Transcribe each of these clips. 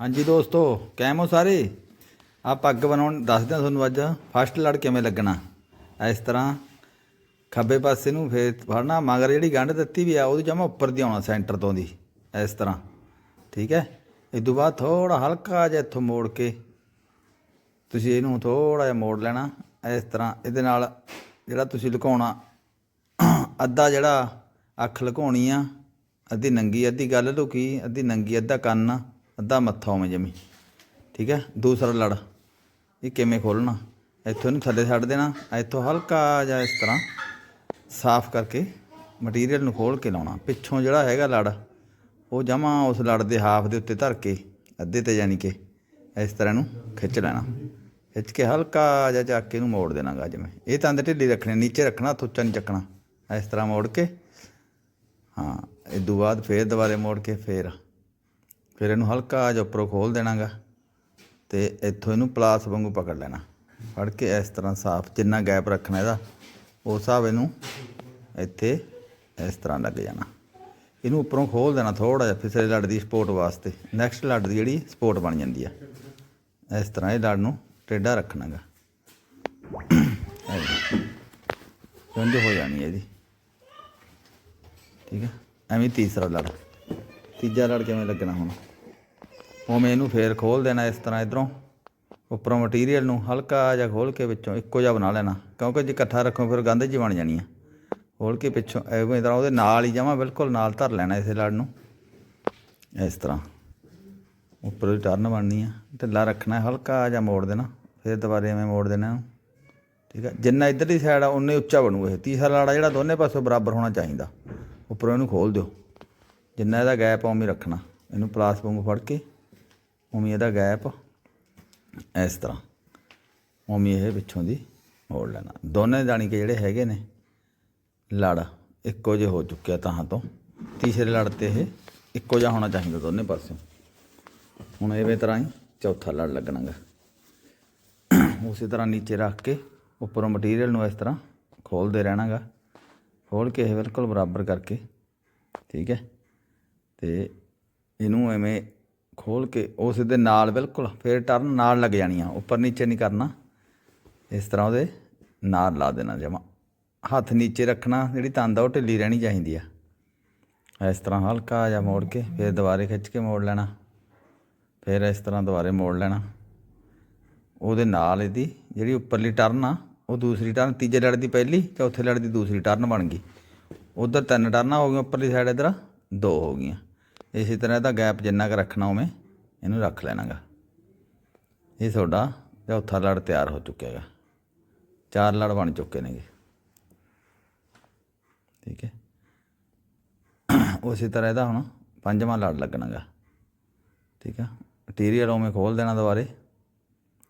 ਹਾਂਜੀ ਦੋਸਤੋ, ਕੈਮੋ ਸਾਰੇ? ਆ ਪੱਗ ਬਣਾਉਣ ਦੱਸਦੇ ਹਾਂ ਤੁਹਾਨੂੰ ਅੱਜ। ਫਸਟ ਲੜ ਕਿਵੇਂ ਲੱਗਣਾ? ਇਸ ਤਰ੍ਹਾਂ ਖੱਬੇ ਪਾਸੇ ਨੂੰ ਫੇਰ ਫੜਨਾ, ਮਗਰ ਜਿਹੜੀ ਗੰਢ ਦਿੱਤੀ ਵੀ ਆ, ਉਹਦੀ ਜਮਾ ਉੱਪਰ ਦੀ ਆਉਣਾ, ਸੈਂਟਰ ਤੋਂ ਦੀ, ਇਸ ਤਰ੍ਹਾਂ। ਠੀਕ ਹੈ? ਇਸ ਤੋਂ ਬਾਅਦ ਥੋੜਾ ਹਲਕਾ ਜਿਹਾ ਇੱਥੋਂ ਮੋੜ ਕੇ ਤੁਸੀਂ ਇਹਨੂੰ ਥੋੜਾ ਜਿਹਾ ਮੋੜ ਲੈਣਾ, ਇਸ ਤਰ੍ਹਾਂ। ਇਹਦੇ ਨਾਲ ਜਿਹੜਾ ਤੁਸੀਂ ਲੁਕਾਉਣਾ, ਅੱਧਾ ਜਿਹੜਾ ਅੱਖ ਲੁਕਾਉਣੀ ਆ, ਅੱਧੀ ਨੰਗੀ, ਅੱਧੀ ਗੱਲ ਲੁਕੀ, ਅੱਧੀ ਨੰਗੀ, ਅੱਧਾ ਕੰਨ। ਅੱਧਾ ਮੱਥਾ ਉਵੇਂ ਜਮੀ। ਠੀਕ ਹੈ? ਦੂਸਰਾ ਲੜ। ਇਹ ਕਿਵੇਂ ਖੋਲਣਾ ਇੱਥੋਂ ਇਹਨੂੰ ਥੱਲੇ ਛੱਡ ਦੇਣਾ। ਇੱਥੋਂ ਹਲਕਾ ਜਿਹਾ ਇਸ ਤਰ੍ਹਾਂ ਸਾਫ਼ ਕਰਕੇ ਮਟੀਰੀਅਲ ਨੂੰ ਖੋਲ ਕੇ ਲਾਉਣਾ। ਪਿੱਛੋਂ ਜਿਹੜਾ ਹੈਗਾ ਲੜ, ਉਹ ਜਮਾ ਉਸ ਲੜ ਦੇ ਹਾਫ ਦੇ ਉੱਤੇ ਧਰ ਕੇ, ਅੱਧੇ ਤੇ ਯਾਨੀ ਕਿ ਇਸ ਤਰ੍ਹਾਂ ਨੂੰ ਖਿੱਚ ਲੈਣਾ। ਖਿੱਚ ਕੇ ਹਲਕਾ ਜਿਹਾ ਚੱਕ ਕੇ ਇਹਨੂੰ ਮੋੜ ਦੇਣਾ ਗਾ ਜਿਵੇਂ ਇਹ ਤੰਦ ਢਿੱਲੀ ਰੱਖਣੀ, ਨੀਚੇ ਰੱਖਣਾ ਹੱਥ ਉੱਚਾ ਨਹੀਂ ਚੱਕਣਾ। ਇਸ ਤਰ੍ਹਾਂ ਮੋੜ ਕੇ, ਹਾਂ, ਇਹ ਤੋਂ ਬਾਅਦ ਫੇਰ ਦੁਬਾਰੇ ਮੋੜ ਕੇ ਫੇਰ ਫਿਰ ਇਹਨੂੰ ਹਲਕਾ ਜਿਹਾ ਉੱਪਰੋਂ ਖੋਲ ਦੇਣਾਗਾ ਤੇ ਇੱਥੋਂ ਇਹਨੂੰ ਪਲਾਸ ਵਾਂਗੂ ਪਕੜ ਲੈਣਾ। ਫੜ ਕੇ ਇਸ ਤਰ੍ਹਾਂ ਸਾਫ਼ ਜਿੰਨਾ ਗੈਪ ਰੱਖਣਾ ਇਹਦਾ, ਉਸ ਹਿਸਾਬ ਇਹਨੂੰ ਇੱਥੇ ਇਸ ਤਰ੍ਹਾਂ ਲੱਗ ਜਾਣਾ। ਇਹਨੂੰ ਉੱਪਰੋਂ ਖੋਲ ਦੇਣਾ ਥੋੜਾ ਜਿਹਾ ਫਿਸਲੇ ਲੜ ਦੀ ਸਪੋਰਟ ਵਾਸਤੇ। ਨੈਕਸਟ ਲੜ ਦੀ ਜਿਹੜੀ ਸਪੋਰਟ ਬਣ ਜਾਂਦੀ ਆ। ਇਸ ਤਰ੍ਹਾਂ ਇਹ ਲੜ ਨੂੰ ਟੇਢਾ ਰੱਖਣਾਗਾ। ਇੰਜ ਹੋ ਜਾਣੀ ਹੈ ਇਹਦੀ। ਠੀਕ ਹੈ ਐਵੇਂ ਤੀਸਰਾ ਲੜ ਤੀਜਾ ਲੜ ਕਿਵੇਂ ਲੱਗਣਾ ਹੁਣ? ਉਵੇਂ ਇਹਨੂੰ ਫੇਰ ਖੋਲ ਦੇਣਾ ਇਸ ਤਰ੍ਹਾਂ ਇਧਰੋਂ। ਉੱਪਰੋਂ ਮਟੀਰੀਅਲ ਨੂੰ ਹਲਕਾ ਜਿਹਾ ਖੋਲ ਕੇ ਵਿੱਚੋਂ ਇੱਕੋ ਜਿਹਾ ਬਣਾ ਲੈਣਾ। ਕਿਉਂਕਿ ਜੇ ਇਕੱਠਾ ਰੱਖੋ ਫਿਰ ਗੰਧ ਜਿਹੀ ਬਣ ਜਾਣੀ ਆ। ਖੋਲ ਕੇ ਪਿੱਛੋਂ ਐਵੇਂ ਤਰ੍ਹਾਂ ਉਹਦੇ ਨਾਲ ਹੀ ਜਾਵਾਂ ਬਿਲਕੁਲ ਨਾਲ ਧਰ ਲੈਣਾ ਇਸੇ ਲੜ ਨੂੰ। ਇਸ ਤਰ੍ਹਾਂ। ਉੱਪਰ ਦੀ ਟਰਨ ਬਣਨੀ ਆ। ਢਿੱਲਾ ਰੱਖਣਾ, ਹਲਕਾ ਜਿਹਾ ਮੋੜ ਦੇਣਾ। ਫਿਰ ਦੁਬਾਰੇ ਐਵੇਂ ਮੋੜ ਦੇਣਾ ਇਹਨੂੰ। ਠੀਕ ਹੈ ਜਿੰਨਾ ਇੱਧਰਲੀ ਸਾਈਡ ਆ, ਉਨੇ ਉੱਚਾ ਬਣੂਗਾ ਇਹ। ਤੀਸਰਾ ਲਾੜਾ ਜਿਹੜਾ ਦੋਨੇ ਪਾਸੋਂ ਬਰਾਬਰ ਹੋਣਾ ਚਾਹੀਦਾ। ਉੱਪਰੋਂ ਇਹਨੂੰ ਖੋਲ ਦਿਓ। ਜਿੰਨਾ ਇਹਦਾ ਗੈਪ ਆ, ਉਵੇਂ ਰੱਖਣਾ। ਇਹਨੂੰ ਪਲਾਸ ਵਾਂਗੂ ਫੜ ਕੇ, ਉਵੇਂ ਇਹਦਾ ਗੈਪ ਇਸ ਤਰ੍ਹਾਂ। ਉਵੇਂ ਇਹ ਪਿੱਛੋਂ ਦੀ ਮੋੜ ਲੈਣਾ। ਦੋਨੇ ਜਾਣੀ ਕਿ ਜਿਹੜੇ ਹੈਗੇ ਨੇ, ਲੜ ਇੱਕੋ ਜਿਹੇ ਹੋ ਚੁੱਕਿਆ ਤਾਂ ਤੋਂ। ਤੀਸਰੇ ਲੜ ਤੇ ਇਹ ਇੱਕੋ ਜਿਹਾ ਹੋਣਾ ਚਾਹੀਦਾ ਦੋਨੇ ਪਾਸਿਓਂ। ਹੁਣ ਇਵੇਂ ਤਰ੍ਹਾਂ ਹੀ ਚੌਥਾ ਲੜ ਲੱਗਣਾਗਾ। ਉਸੇ ਤਰ੍ਹਾਂ ਨੀਚੇ ਰੱਖ ਕੇ, ਉੱਪਰੋਂ ਮਟੀਰੀਅਲ ਨੂੰ ਇਸ ਤਰ੍ਹਾਂ ਖੋਲਦੇ ਰਹਿਣਾਗਾ। ਖੋਲ ਕੇ ਇਹ ਬਿਲਕੁਲ ਬਰਾਬਰ ਕਰਕੇ। ਠੀਕ ਹੈ। ਤੇ ਇਹਨੂੰ ਐਵੇਂ ਖੋਲ੍ਹ ਕੇ ਉਸ ਦੇ ਨਾਲ ਬਿਲਕੁਲ ਫਿਰ ਟਰਨ ਨਾਲ ਲੱਗ ਜਾਣੀ ਆ ਉੱਪਰ ਨੀਚੇ ਨਹੀਂ ਕਰਨਾ। ਇਸ ਤਰ੍ਹਾਂ ਉਹਦੇ ਨਾਲ ਲਾ ਦੇਣਾ ਜਮਾ। ਹੱਥ ਨੀਚੇ ਰੱਖਣਾ, ਜਿਹੜੀ ਤੰਦ ਆ ਉਹ ਢਿੱਲੀ ਰਹਿਣੀ ਚਾਹੀਦੀ ਆ। ਇਸ ਤਰ੍ਹਾਂ ਹਲਕਾ ਜਿਹਾ ਮੋੜ ਕੇ ਫਿਰ ਦੁਬਾਰੇ ਖਿੱਚ ਕੇ ਮੋੜ ਲੈਣਾ। ਫਿਰ ਇਸ ਤਰ੍ਹਾਂ ਦੁਬਾਰੇ ਮੋੜ ਲੈਣਾ। ਉਹਦੇ ਨਾਲ ਇਹਦੀ ਜਿਹੜੀ ਉੱਪਰਲੀ ਟਰਨ ਆ, ਉਹ ਦੂਸਰੀ ਟਰਨ ਤੀਜੇ ਲੜ ਦੀ ਪਹਿਲੀ, ਚੌਥੇ ਲੜ ਦੀ ਦੂਸਰੀ ਟਰਨ ਬਣ ਗਈ। ਉਧਰ ਤਿੰਨ ਟਰਨਾਂ ਹੋ ਗਈਆਂ ਉੱਪਰਲੀ ਸਾਈਡ ਇਧਰ, ਦੋ ਹੋ ਗਈਆਂ। ਇਸੇ ਤਰ੍ਹਾਂ ਇਹਦਾ ਗੈਪ ਜਿੰਨਾ ਕੁ ਰੱਖਣਾ ਉਵੇਂ, ਇਹਨੂੰ ਰੱਖ ਲੈਣਾਗਾ। ਇਹ ਤੁਹਾਡਾ ਚੌਥਾ ਲੜ ਤਿਆਰ ਹੋ ਚੁੱਕਿਆ ਹੈਗਾ। ਚਾਰ ਲੜ ਬਣ ਚੁੱਕੇ ਨੇਗੇ। ਠੀਕ ਹੈ। ਉਸੇ ਤਰ੍ਹਾਂ ਇਹਦਾ ਹੁਣ ਪੰਜਵਾਂ ਲੜ ਲੱਗਣਾਗਾ। ਠੀਕ ਹੈ। ਮਟੀਰੀਅਲ ਉਵੇਂ ਖੋਲ ਦੇਣਾ ਦੁਬਾਰੇ।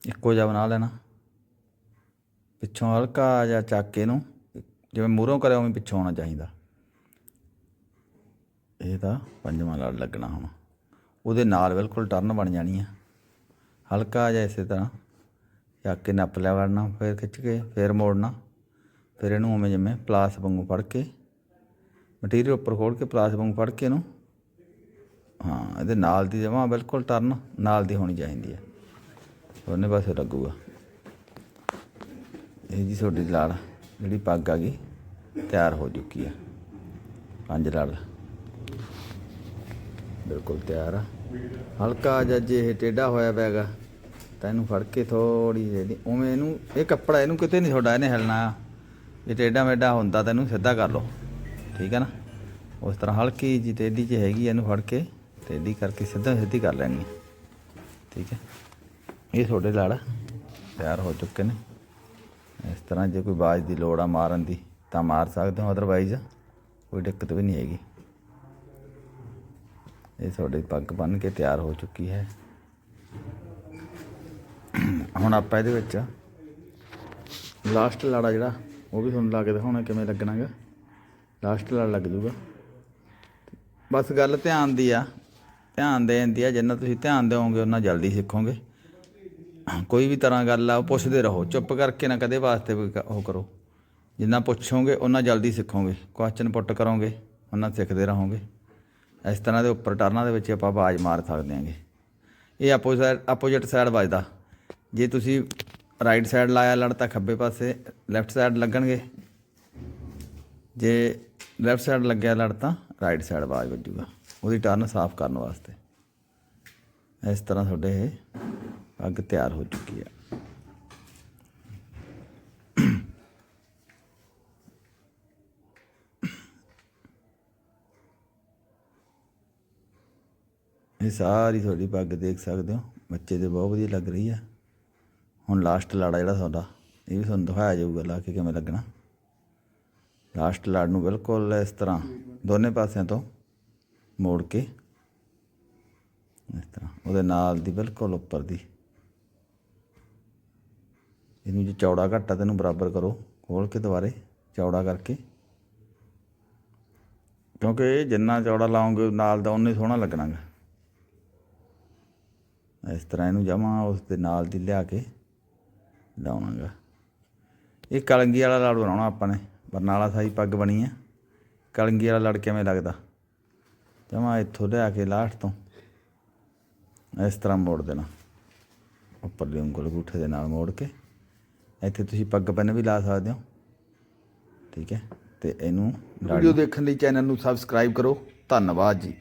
ਇੱਕੋ ਜਿਹਾ ਬਣਾ ਲੈਣਾ। ਪਿੱਛੋਂ ਹਲਕਾ ਜਿਹਾ ਚੱਕ ਕੇ ਇਹਨੂੰ, ਜਿਵੇਂ ਮੂਹਰੋਂ ਕਰਿਆ ਉਵੇਂ ਪਿੱਛੋਂ ਆਉਣਾ ਚਾਹੀਦਾ। ਇਹ ਤਾਂ ਪੰਜਵਾਂ ਲੜ ਲੱਗਣਾ ਹੁਣ। ਉਹਦੇ ਨਾਲ ਬਿਲਕੁਲ ਟਰਨ ਬਣ ਜਾਣੀ ਆ। ਹਲਕਾ ਜਿਹਾ ਇਸੇ ਤਰ੍ਹਾਂ। ਚੱਕ ਕੇ ਨੱਪ ਲਿਆ ਵੜਨਾ, ਫਿਰ ਖਿੱਚ ਕੇ ਫਿਰ ਮੋੜਨਾ। ਫਿਰ ਇਹਨੂੰ ਉਵੇਂ ਜਿਵੇਂ ਪਲਾਸ ਵਾਂਗੂ ਫੜ ਕੇ ਮਟੀਰੀਅਲ ਉੱਪਰ ਖੋਲ ਕੇ ਪਲਾਸ ਵਾਂਗੂ ਫੜ ਕੇ ਇਹਨੂੰ। ਹਾਂ, ਇਹਦੇ ਨਾਲ ਦੀ ਜਮਾ ਬਿਲਕੁਲ ਟਰਨ ਨਾਲ ਦੀ ਹੋਣੀ ਚਾਹੀਦੀ ਹੈ ਉਹਨੇ ਪਾਸੇ ਲੱਗੂਗਾ। ਇਹ ਜੀ ਤੁਹਾਡੀ ਲਾੜ, ਜਿਹੜੀ ਪੱਗ ਆ ਗਈ, ਤਿਆਰ ਹੋ ਚੁੱਕੀ ਆ। ਪੰਜ ਲੜ। ਬਿਲਕੁਲ ਤਿਆਰ ਆ। ਹਲਕਾ ਜਿਹਾ ਜੇ ਇਹ ਟੇਢਾ ਹੋਇਆ ਪੈਗਾ ਤਾਂ ਇਹਨੂੰ ਫੜ ਕੇ ਥੋੜੀ ਜਿਹੀ ਉਵੇਂ ਇਹਨੂੰ, ਇਹ ਕੱਪੜਾ ਇਹਨੂੰ ਕਿਤੇ ਨਹੀਂ ਤੁਹਾਡਾ, ਇਹਨੇ ਹਿਲਣਾ। ਇਹ ਟੇਢਾ ਮੇਢਾ ਹੁੰਦਾ ਤਾਂ ਇਹਨੂੰ ਸਿੱਧਾ ਕਰ ਲਓ। ਠੀਕ ਹੈ ਨਾ? ਉਸ ਤਰ੍ਹਾਂ ਹਲਕੀ ਜੀ ਟੇਢੀ ਚ ਹੈਗੀ ਇਹਨੂੰ ਫੜ ਕੇ ਟੇਢੀ ਕਰਕੇ ਸਿੱਧਾ ਸਿੱਧੀ ਕਰ ਲੈਣੀ ਠੀਕ ਹੈ ਇਹ ਤੁਹਾਡੇ ਲੜ ਤਿਆਰ ਹੋ ਚੁੱਕੇ ਨੇ। ਇਸ ਤਰ੍ਹਾਂ ਜੇ ਕੋਈ ਬਾਜ ਦੀ ਲੋੜ ਆ ਮਾਰਨ ਦੀ, ਤਾਂ ਮਾਰ ਸਕਦੇ ਹੋ ਅਦਰਵਾਈਜ਼ ਕੋਈ ਦਿੱਕਤ ਵੀ ਨਹੀਂ ਹੈਗੀ। ਇਹ ਤੁਹਾਡੀ ਪੱਗ ਬੰਨ ਕੇ ਤਿਆਰ ਹੋ ਚੁੱਕੀ ਹੈ। ਹੁਣ ਆਪਾਂ ਇਹਦੇ ਵਿੱਚ ਲਾਸਟ ਲਾੜਾ ਜਿਹੜਾ, ਉਹ ਵੀ ਤੁਹਾਨੂੰ ਲਾ ਕੇ ਦਿਖਾਉਣਾ ਕਿਵੇਂ ਲੱਗਣਾਗਾ। ਲਾਸਟ ਲਾੜ ਲੱਗ ਜੂਗਾ। ਬਸ ਗੱਲ ਧਿਆਨ ਦੀ ਆ, ਧਿਆਨ ਦੇਣ ਦੀ ਆ, ਜਿੰਨਾ ਤੁਸੀਂ ਧਿਆਨ ਦਿਓਗੇ ਉਹਨਾਂ ਜਲਦੀ ਸਿੱਖੋਗੇ। ਕੋਈ ਵੀ ਤਰ੍ਹਾਂ ਗੱਲ ਆ, ਉਹ ਪੁੱਛਦੇ ਰਹੋ, ਚੁੱਪ ਕਰਕੇ ਨਾ ਕਦੇ ਵਾਸਤੇ ਕੋਈ ਉਹ ਕਰੋ। ਜਿੰਨਾ ਪੁੱਛੋਗੇ ਉਹਨਾਂ ਜਲਦੀ ਸਿੱਖੋਗੇ। ਕੁਐਸਚਨ ਪੁੱਟ ਕਰੋਗੇ ਉਹਨਾਂ ਸਿੱਖਦੇ ਰਹੋਗੇ। ਇਸ ਤਰ੍ਹਾਂ ਦੇ ਉੱਪਰ ਟਰਨਾਂ ਦੇ ਵਿੱਚ ਆਪਾਂ ਆਵਾਜ਼ ਮਾਰ ਸਕਦੇ ਹਾਂਗੇ। ਇਹ ਆਪੋਜ਼ਿਟ ਆਪੋਜ਼ਿਟ ਸਾਈਡ ਵੱਜਦਾ। ਜੇ ਤੁਸੀਂ ਰਾਈਟ ਸਾਈਡ ਲਾਇਆ ਲੜ ਤਾਂ ਖੱਬੇ ਪਾਸੇ ਲੈਫਟ ਸਾਈਡ ਲੱਗਣਗੇ। ਜੇ ਲੈਫਟ ਸਾਈਡ ਲੱਗਿਆ ਲੜ ਤਾਂ ਰਾਈਟ ਸਾਈਡ ਆਵਾਜ਼ ਵੱਜੂਗਾ। ਉਹਦੀ ਟਰਨ ਸਾਫ਼ ਕਰਨ ਵਾਸਤੇ। ਇਸ ਤਰ੍ਹਾਂ ਤੁਹਾਡੇ ਇਹ ਪੱਗ ਤਿਆਰ ਹੋ ਚੁੱਕੀ ਹੈ ਇਹ ਸਾਰੀ ਤੁਹਾਡੀ ਪੱਗ ਦੇਖ ਸਕਦੇ ਹੋ, ਬੱਚੇ ਦੇ ਬਹੁਤ ਵਧੀਆ ਲੱਗ ਰਹੀ ਆ। ਹੁਣ ਲਾਸਟ ਲਾੜਾ ਜਿਹੜਾ ਤੁਹਾਡਾ, ਇਹ ਵੀ ਤੁਹਾਨੂੰ ਦਿਖਾਇਆ ਜਾਊਗਾ ਲਾ ਕੇ ਕਿਵੇਂ ਲੱਗਣਾ। ਲਾਸਟ ਲਾੜ ਨੂੰ ਬਿਲਕੁਲ ਇਸ ਤਰ੍ਹਾਂ ਦੋਨੇ ਪਾਸਿਆਂ ਤੋਂ ਮੋੜ ਕੇ ਇਸ ਤਰ੍ਹਾਂ, ਉਹਦੇ ਨਾਲ ਦੀ ਬਿਲਕੁਲ ਉੱਪਰ ਦੀ। ਇਹਨੂੰ ਜੇ ਚੌੜਾ ਘੱਟ ਤੈਨੂੰ ਬਰਾਬਰ ਕਰੋ, ਖੋਲ ਕੇ ਦੁਬਾਰੇ ਚੌੜਾ ਕਰਕੇ। ਕਿਉਂਕਿ ਜਿੰਨਾ ਚੌੜਾ ਲਾਉਂਗੇ, ਨਾਲ ਦਾ ਉਨੇ ਸੋਹਣਾ ਲੱਗਣਾਗਾ। ਇਸ ਤਰ੍ਹਾਂ ਇਹਨੂੰ ਜਮਾ ਉਸ ਦੇ ਨਾਲ ਦੀ ਲਿਆ ਕੇ ਲਾਉਣਾਗਾ। ਇਹ ਕਲੰਗੀ ਵਾਲਾ ਲੜ ਬਣਾਉਣਾ ਆਪਾਂ ਨੇ, ਬਰਨਾਲਾ ਸਾਈ ਪੱਗ ਬਣੀ ਆ। ਕਲੰਗੀ ਵਾਲਾ ਲੜ ਕਿਵੇਂ ਲੱਗਦਾ? ਜਮਾ ਇੱਥੋਂ ਲਿਆ ਕੇ ਲਾਸਟ ਤੋਂ। ਇਸ ਤਰ੍ਹਾਂ ਮੋੜ ਦੇਣਾ। ਉੱਪਰਲੀ ਉਂਗਲ ਅੰਗੂਠੇ ਦੇ ਨਾਲ ਮੋੜ ਕੇ। ਇੱਥੇ ਤੁਸੀਂ ਪੱਗ ਬੰਨ ਵੀ ਲਾ ਸਕਦੇ ਹੋ। ਠੀਕ ਹੈ, ਤੇ ਇਹਨੂੰ ਵੀਡੀਓ ਦੇਖਣ ਲਈ ਚੈਨਲ ਨੂੰ ਸਬਸਕ੍ਰਾਈਬ ਕਰੋ। ਧੰਨਵਾਦ ਜੀ।